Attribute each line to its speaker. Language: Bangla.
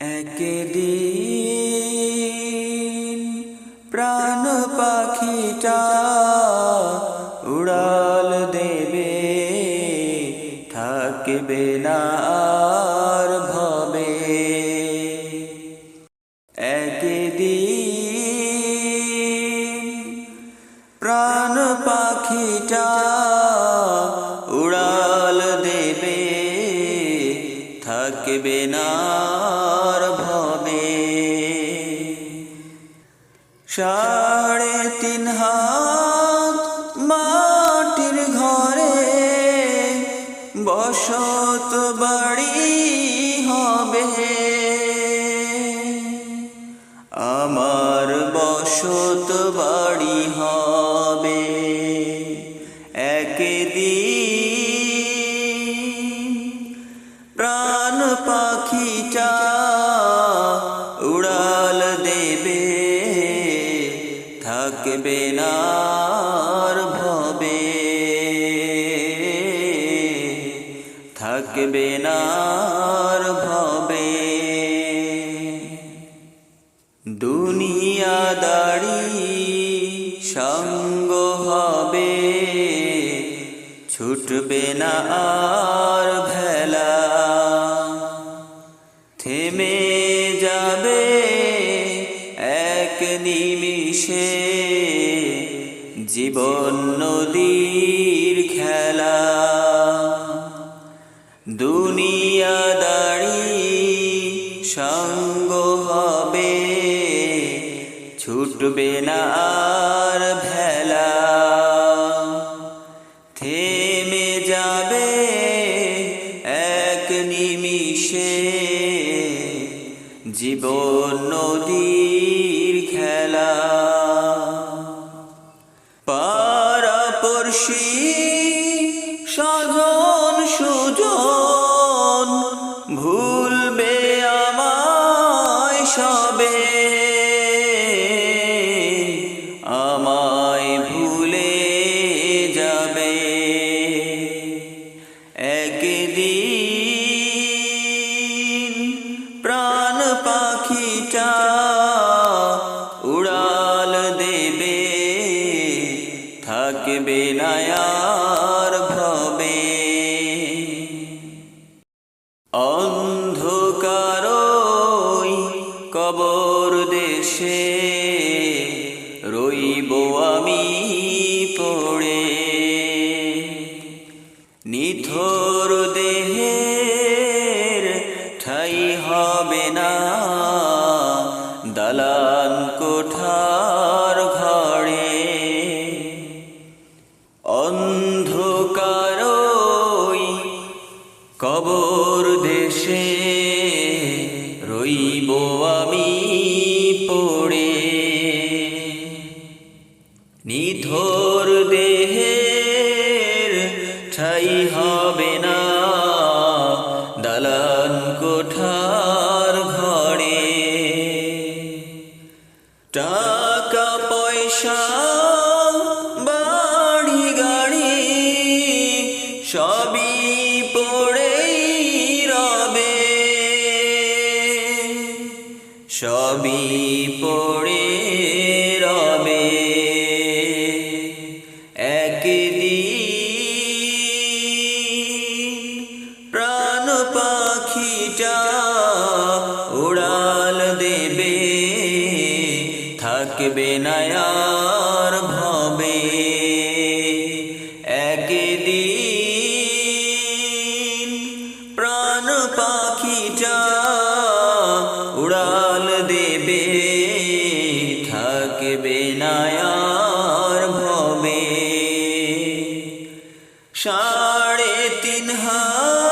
Speaker 1: একদিন প্রাণ পাখিটা উড়াল দেবে থাকবে না আর ভবে। একদিন থাকবে ভবে। সাড়ে তিন হাত মাটির ঘরে বসত বাড়ি হবে। আমার বসত বাড়ি হবে। একদিন থাকবে না ভবে। থাকবে না ভবে। দুনিয়াদারি সঙ্গ হবে, ছুটবে না আর ভেলা। থেমে যাবে এক নিমিষে। জীবন নদীর খেলা। দুনিয়াদারি সঙ্গ হবে, ছুটবে না আর ভেলা। থেমে যাবে এক নিমিষে, জীবন নদীর খেলা। পারাপড়শি স্বজন সুজন ভুলবে আমায় সবে। আমায় ভুলে যাবে। একদিন থাকবে না আর ভবে অন্ধকারই কবর দেশে রইব আমি পড়ে নিথর দেহের ঠাই হবে না দালান কোঠার কবর দেশে রইব আমি পড়ে। নিথর দেহের ঠাই হবে না, দালান কোঠার ঘরে। টাকা, পয়সা, বাড়ি, গাড়ি, সবই সবই পড়ে রবে। প্রাণ পাখিটা উড়াল দেবে, থাকবে না আর ভবে। একদিন প্রাণ পাখিটা উড়াল সাড়ে তিন হাত।